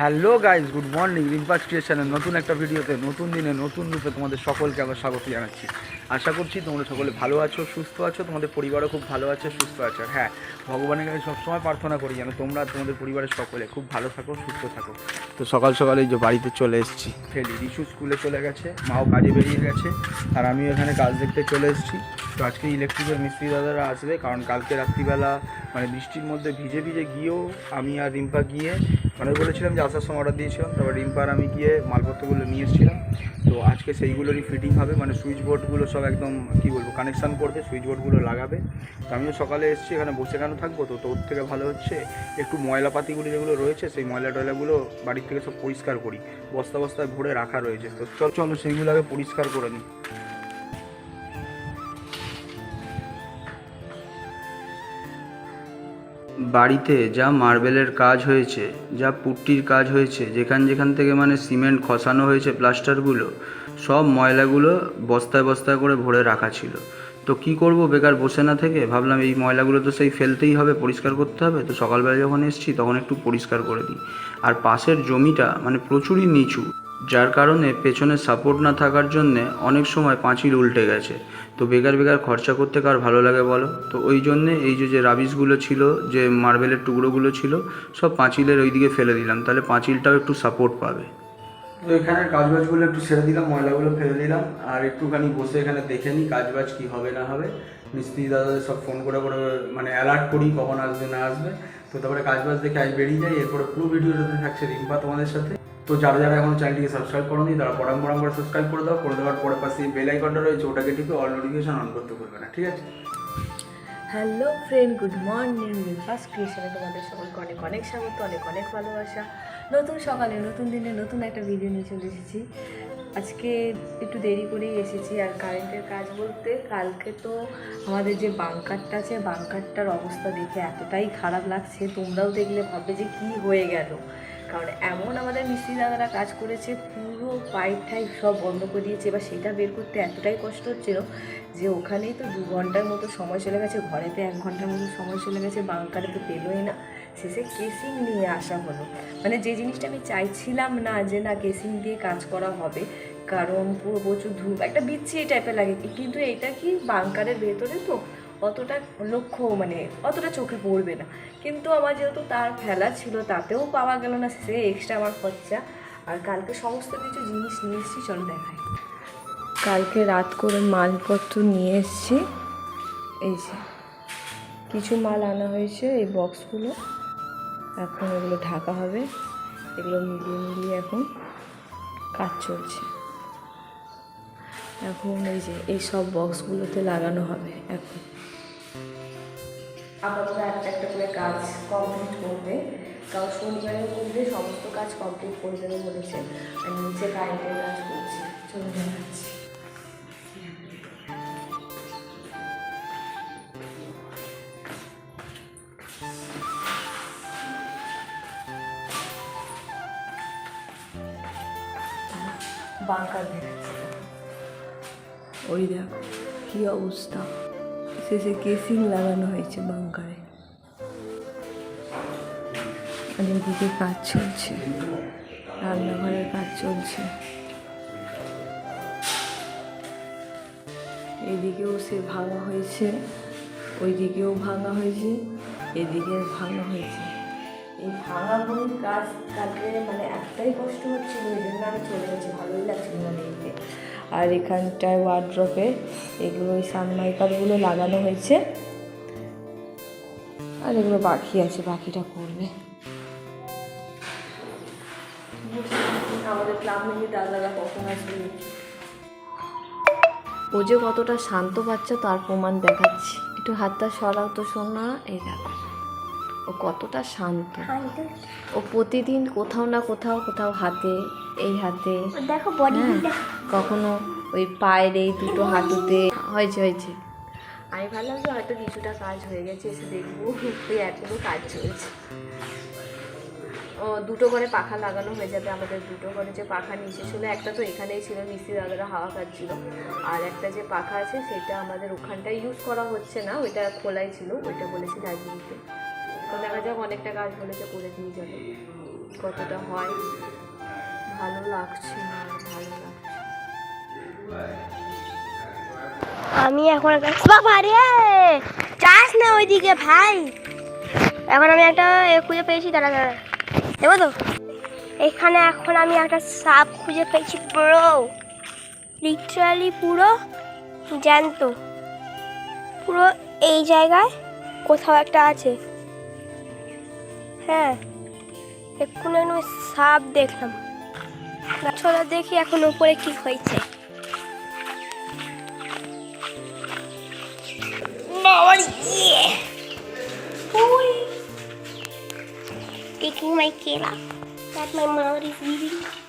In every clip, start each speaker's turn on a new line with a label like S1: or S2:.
S1: Hello guys good morning. রিম্পাস ক্রিয়েশনের নতুন একটা ভিডিওতে, নতুন দিনে, নতুন রূপে তোমাদের সকলকে আবার স্বাগত জানাচ্ছি। আশা করছি তোমরা সকলে ভালো আছো, সুস্থ আছো, তোমাদের পরিবারও খুব ভালো আছে, সুস্থ আছে। হ্যাঁ ভগবানের কাছে সবসময় প্রার্থনা করি যেন তোমরা তোমাদের পরিবারের সকলে খুব ভালো থাকো, সুস্থ থাকো। তো সকাল সকালে যে বাড়িতে চলে এসেছি। ফেলি, রিশু স্কুলে চলে গেছে, মাও কাজে বেরিয়ে গেছে, আর আমিও এখানে কাজ দেখতে চলে এসেছি। তো আজকে ইলেকট্রিকের মিস্ত্রি দাদারা আসবে, কারণ কালকে রাত্রিবেলা মানে বৃষ্টির মধ্যে ভিজে ভিজে গিয়েও আমি আর রিম্পা গিয়ে মানে বলেছিলাম যে আসার সময় অর্ডার দিয়েছিলাম, তারপর রিম্পার আমি গিয়ে মালপত্রগুলো নিয়ে এসেছিলাম। তো আজকে সেইগুলোরই ফিটিং হবে মানে সুইচ বোর্ডগুলো সব একদম, কী বলব কানেকশান করবে সুইচ বোর্ডগুলো লাগাবে। তো আমিও সকালে এসেছি, এখানে বসে কেন থাকব? তো তোর থেকে ভালো হচ্ছে, একটু ময়লা ময়লাপাতিগুলি যেগুলো রয়েছে, সেই ময়লা টয়লাগুলো বাড়ির থেকে সব পরিষ্কার করি। বস্তা বস্তায় ভরে রাখা রয়েছে। তো চল, চলো, সেইগুলো আগে পরিষ্কার করে নিই। বাড়িতে যা মার্বেলের কাজ হয়েছে, যা পুট্টির কাজ হয়েছে, যেখান যেখান থেকে মানে সিমেন্ট খসানো হয়েছে প্লাস্টারগুলো, সব ময়লাগুলো বস্তায় বস্তায় করে ভরে রাখা ছিল। তো কি করব, বেকার বসে না থেকে? ভাবলাম এই ময়লাগুলো তো সেই ফেলতেই হবে, পরিষ্কার করতে হবে। তো সকালবেলা যখন এসেছি, তখন একটু পরিষ্কার করে দিই। আর পাশের জমিটা মানে প্রচুরই নিচু। যার কারণে পেছনে সাপোর্ট না থাকার জন্যে অনেক সময় পাঁচিল উল্টে গেছে। তো বেকার বেকার খরচা করতে কার ভালো লাগে বলো? তো ওই জন্যে এই যে যে রাবিশগুলো ছিল, যে মার্বেলের টুকরোগুলো ছিল, সব পাঁচিলের ওই দিকে ফেলে দিলাম। তাহলে পাঁচিলটাও একটু সাপোর্ট পাবে। তো এখানে কাজবাজগুলো একটু ছেড়ে দিলাম, ময়লাগুলো ফেলে দিলাম। আর একটুখানি বসে এখানে দেখে নিই কাজবাজ কী হবে না হবে। মিস্ত্রি দাদাদের সব ফোন করে করে মানে অ্যালার্ট করি কখন আসবে না আসবে। তো তারপরে কাজবাজ দেখে আজ বেরিয়ে যাই। এরপরে পুরো ভিডিওটাতে থাকছে রিম্পা তোমাদের সাথে। তো যারা যারা এখন চ্যানেলটিকে সাবস্ক্রাইব করো নি তারা পড়াম পড়াম করে সাবস্ক্রাইব করে দাও। করে দেওয়ার পরে পাশে বেল আইকনটা রয়েছে, ওটাকে টিপে অল নোটিফিকেশন অন করতে ভুলবে না, ঠিক আছে?
S2: Hello friend good morning first ক্রিয়েশনে তোমাদের সকলকে অনেক অনেক স্বাগত, অনেক অনেক ভালোবাসা। নতুন সকালে, নতুন দিনে নতুন একটা ভিডিও নিয়ে চলে এসেছি। আজকে একটু দেরি করেই এসেছি, আর কারেন্টের কাজ বলতে কালকে তো আমাদের যে বাংকারটা আছে বাংকারটার অবস্থা দেখে এতটাই খারাপ লাগছে, তোমরাও দেখলে ভাববে যে কি হয়ে গেল। কারণ এমন আমাদের মিস্ত্রি দাদারা কাজ করেছে, পুরো পাইপ টাইপ সব বন্ধ করে দিয়েছে। এবার সেটা বের করতে এতটাই কষ্ট হচ্ছিল যে ওখানেই তো দু ঘণ্টার মতো সময় চলে গেছে ঘরেতে এক ঘণ্টার মতো সময় চলে গেছে, বাংকারে তো পেলোই না। শেষে কেসিং নিয়ে আসা হলো। মানে যে জিনিসটা আমি চাইছিলাম না যে না কেসিং দিয়ে কাজ করা হবে, কারণ পুরো প্রচুর ধূপ, একটা বিচ্ছিরি টাইপের লাগে। কিন্তু এটা কি বাংকারের ভেতরে তো অতটা লক্ষ্য মানে অতটা চোখে পড়বে না। কিন্তু আমার যেহেতু তার ফেলা ছিল, তাতেও পাওয়া গেল না সে এক্সট্রা আমার খরচা। আর কালকে সমস্ত কিছু জিনিস নিয়ে এসেছি, চলো দেখাই। কালকে রাত করে মালপত্র নিয়ে এসেছি। এই যে, কিছু মাল আনা হয়েছে এই বক্সগুলো এখন এগুলো ঢাকা হবে। এগুলো মিলিয়ে মিলিয়ে এখন কাজ চলছে। এখন এই যে, এই সব বক্সগুলোতে লাগানো হবে এখন। আপাতত একটা একটা করে কাজ কমপ্লিট করবে কারণ শনিবারের মধ্যে সমস্ত কাজ কমপ্লিট করে দেবে বলেছে। আর নিচে কারেন্টের কাজ করছে। চলে বাঁকা ওই দেখো, কি অবস্থা। শেষে কেসিং লাগানো হয়েছে বাংকারে আর এদিকে কাজ চলছে। রান্নাঘরের কাজ চলছে। এদিকেও সে ভাঙা হয়েছে, ওইদিকেও ভাঙা হয়েছে এদিকে ভাঙা হয়েছে। এই ভাঙাগুলির কাজ কালকে মানে একটাই কষ্ট হচ্ছিল ওই জন্য আমি চলে গেছি ভালোই দেখতে আর এখানটায় ওয়ার্ড্রপে এগুলো ওই সানমাইকারগুলো লাগানো হয়েছে। আর এগুলো বাকি আছে বাকিটা করবে। আমাদের ক্লাব মিলিয়ে দাদারা কখন আসবে? ও যে কতটা শান্ত বাচ্চা তার প্রমাণ দেখাচ্ছি। একটু হাতটা সরাও তো শোনা এই দেখো ও কতটা শান্ত। ও প্রতিদিন কোথাও না কোথাও কোথাও হাতে এই হাতে।
S3: দেখো
S2: হ্যাঁ, কখনো ওই পায়ের এই দুটো হাঁটুতে। হয়েছে হয়েছে। আমি ভাবলাম যে হয়তো কিছুটা কাজ হয়ে গেছে এসে দেখব ওই এখনও কাজ চলছে। ও দুটো করে পাখা লাগানো হয়ে যাবে আমাদের দুটো করে যে পাখা নিচে ছিল একটা তো এখানেই ছিল মিস্ত্রি দাদারা হাওয়া খাচ্ছিল। আর একটা যে পাখা আছে সেটা আমাদের ওখানটায় ইউজ করা হচ্ছে না ওইটা খোলাই ছিল ওইটা বলেছি লাগিয়ে দিতে তো দেখা যাক অনেকটা কাজ বলেছে করে দিয়ে যাবে। কতটা হয়? ভালো লাগছে ভালো লাগছে।
S3: আমি এখন একটা বাবা যাস না ওইদিকে ভাই। এখন আমি একটা খুঁজে পেয়েছি, দাঁড়া দাঁড়া। দেবো তো। এখানে এখন আমি একটা সাপ খুঁজে পেয়েছি, পুরো। লিটারালি পুরো জ্যান্ত। পুরো এই জায়গায় কোথাও একটা আছে। হ্যাঁ এক্ষুনি আমি সাপ দেখলাম চলো দেখি এখন উপরে কি হয়েছে. Taking my kid up. That my mouth is bleeding.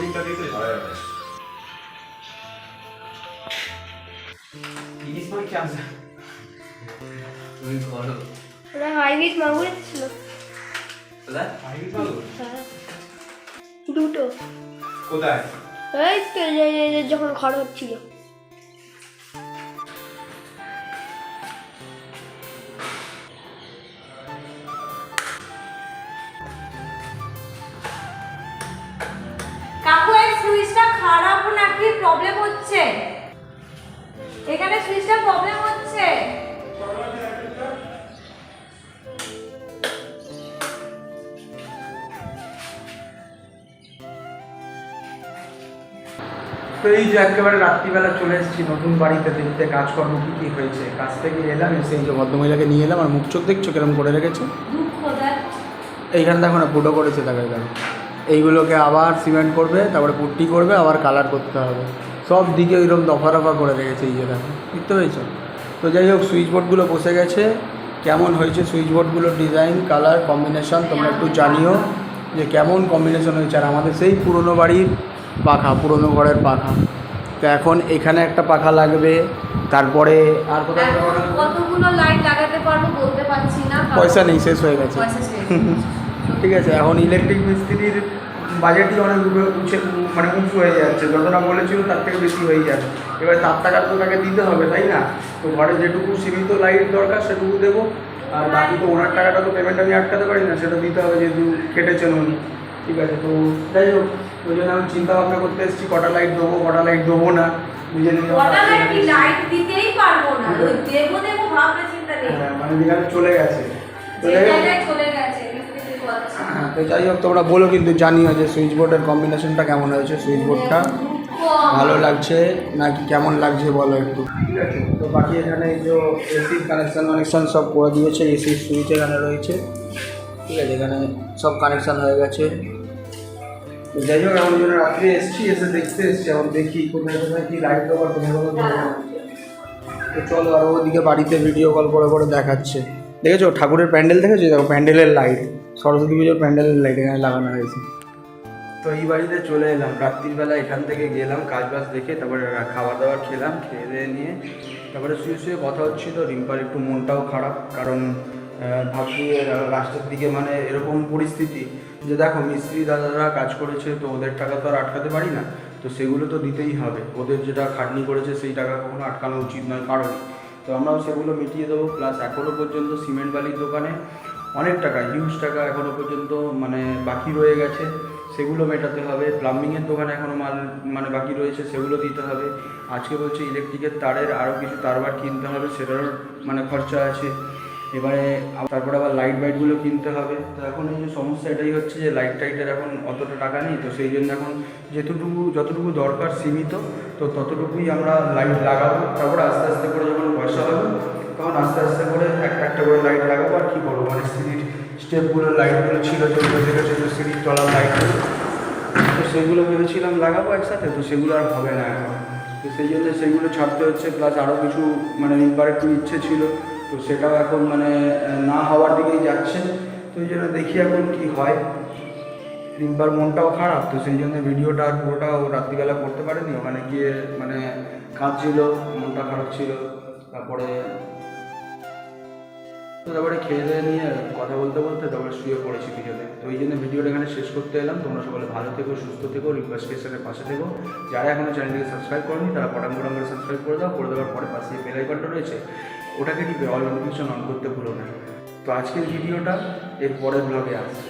S4: প্রিন্টটা দিতে ভালো হবে
S1: ইনিস মানে কি আছে? তুমি করো
S3: ওরা হাইবিট মাগুর ছিল
S1: ওরা হাইবিট মাগুর
S3: দুটো।
S4: কোথায়?
S3: এই তো যে- যে- যে যখন ঘর হচ্ছিল।
S2: প্রবলেম হচ্ছে? এখানে সুইচটা প্রবলেম হচ্ছে।
S1: তো এই যে একেবারে রাত্রিবেলা চলে এসেছি নতুন বাড়িতে দেখতে কাজকর্ম কি কি হয়েছে? কাজ থেকে এলাম এসে এই যে ভদ্রমহিলাকে নিয়ে এলাম আর মুখ চোখ দেখছ কিরম করে রেখেছে? এইখানে দেখো। না ফুটো করেছে তাকে দেখো এইগুলোকে আবার সিমেন্ট করবে তারপরে পুট্টি করবে আবার কালার করতে হবে। সব দিকে ওইরকম দফা দফা করে রেখেছে এই দেখো দেখতে পেয়েছ? তো যাই হোক সুইচ বোর্ডগুলো বসে গেছে। কেমন হয়েছে সুইচ বোর্ডগুলোর ডিজাইন কালার কম্বিনেশন তোমরা একটু জানিও। যে কেমন কম্বিনেশন হয়েছে আর আমাদের সেই পুরনো বাড়ির পাখা পুরনো ঘরের পাখা। তো এখন এখানে একটা পাখা লাগবে তারপরে আর?
S2: কতগুলো লাইট লাগাতে পারব বলতে পারছি না
S1: পয়সা নেই শেষ হয়ে গেছে।
S2: পয়সা শেষ
S1: ঠিক আছে এখন ইলেকট্রিক মিস্ত্রির বাজেটই অনেক উঠে- মানে উঁচু হয়ে যাচ্ছে। যতটা বলেছিল তার থেকে বেশি হয়ে যাচ্ছে এবার তার টাকা তো তাকে দিতে হবে তাই না? তো ঘরে যেটুকু সীমিত লাইট দরকার সেটুকু দেবো। আর বাকি তো ওনার টাকাটা তো পেমেন্ট আমি আটকাতে পারি না সেটা দিতে হবে যেহেতু কেটেছেন উনি। ঠিক আছে তো যাই হোক ওই জন্য আমি চিন্তা ভাবনা করতে এসেছি কটা লাইট দেবো কটা লাইট দেবো না। নিজে নিজে
S2: নেই।
S1: হ্যাঁ, মানে যেখানে চলে গেছে।
S2: চলে গেছে মিস্ত্রি ঠিক আছে
S1: হ্যাঁ, তো যাই হোক, তোমরা বলো কিন্তু জানিও যে সুইচ বোর্ডের কম্বিনেশনটা কেমন হয়েছে সুইচ বোর্ডটা ভালো লাগছে নাকি কেমন লাগছে বলো একটু। ঠিক আছে, তো বাকি এখানে যে এসির কানেকশান কানেকশান সব করে দিয়েছে এসির সুইচ এখানে রয়েছে। ঠিক আছে, এখানে সব কানেকশান হয়ে গেছে। তো যাই হোক এমন জন্য রাত্রে এসছি, এসে দেখতে এসছি, এখন দেখি কোথায় কোথায় কি লাইট দেবো, কোথায় কোথায় তো চলো আর ওদিকে বাড়িতে ভিডিও কল করে করে দেখাচ্ছে। দেখেছ, ঠাকুরের প্যান্ডেল দেখেছ? দেখো, প্যান্ডেলের লাইট সরস্বতী পুজোর প্যান্ডেলের লাইট এখানে লাগানো হয়েছে। তো এই বাড়িতে চলে এলাম। রাত্রিবেলা এখান থেকে গেলাম, কাজ বাজ দেখে তারপরে খাওয়া দাওয়া খেলাম, খেয়ে দিয়ে নিয়ে তারপরে শুয়ে শুয়ে কথা হচ্ছিল। রিম্পার একটু মনটাও খারাপ, কারণ ভাবছি লাস্টের দিকে মানে এরকম পরিস্থিতি যে দেখো, মিস্ত্রি দাদারা কাজ করেছে তো ওদের টাকা তো আর আটকাতে পারি না, তো সেগুলো তো দিতেই হবে। ওদের যেটা খাটনি করেছে সেই টাকা কখনো আটকানো উচিত নয় কারণ তো আমরাও সেগুলো মিটিয়ে দেবো। প্লাস এখনও পর্যন্ত সিমেন্ট বালির দোকানে অনেক টাকা হিউজ টাকা এখনও পর্যন্ত মানে বাকি রয়ে গেছে। সেগুলো মেটাতে হবে। প্লাম্বিংয়ের দোকানে এখনও মাল মানে বাকি রয়েছে, সেগুলো দিতে হবে। আজকে বলছে ইলেকট্রিকের তারের আরও কিছু তারবার কিনতে হবে, সেটারও মানে খরচা আছে। এবারে তারপরে আবার লাইট বাইটগুলো কিনতে হবে। তো এখন এই যে সমস্যা এটাই হচ্ছে যে লাইট টাইটের এখন অতটা টাকা নেই। তো সেই জন্য এখন যেটুকু, যতটুকু দরকার সীমিত, তো ততটুকুই আমরা লাইট লাগাবো। তারপরে আস্তে আস্তে করে যখন পয়সা হবে তখন আস্তে আস্তে করে একটা একটা করে লাইট লাগাবো আর কী করব মানে সিঁড়ির স্টেপগুলো লাইটগুলো ছিল যেগুলো দেখেছ যে সিঁড়ির তলার লাইটগুলো তো সেগুলো ভেবেছিলাম লাগাবো একসাথে, তো সেগুলো আর হবে না এখন। তো সেই জন্য সেগুলো ছাড়তে হচ্ছে প্লাস আরও কিছু মানে নিবার একটু ইচ্ছে ছিল। তো সেটাও এখন মানে না হওয়ার দিকেই যাচ্ছে। তো এই জন্য দেখি এখন কি হয়। রিম্পার মনটাও খারাপ, তো সেই জন্য ভিডিওটা পুরোটা ও রাত্রিবেলা করতে পারেনি। ওখানে গিয়ে মানে কাঁদছিল, মনটা খারাপ ছিল। তারপরে তারপরে খেয়ে দেয়ে নিয়ে কথা বলতে বলতে তারপরে শুয়ে পড়েছি ভিডিওতে। তো ওই জন্য ভিডিওটা এখানে শেষ করতে এলাম। তোমরা সকলে ভালো থেকো, সুস্থ থেকো রিকোয়েস্ট স্টেশনের পাশে থেকো। যারা এখনও চ্যানেলটিকে সাবস্ক্রাইব করেনি, তারা পটাম পটাম করে সাবস্ক্রাইব করে দাও। করে দেওয়ার পরে পাশে বেল আইকনটা রয়েছে। ওটাকে টিপে অল নোটিফিকেশন অন করতে ভুলো না। তো আজকের ভিডিওটা এর পরের ব্লগে আসছে।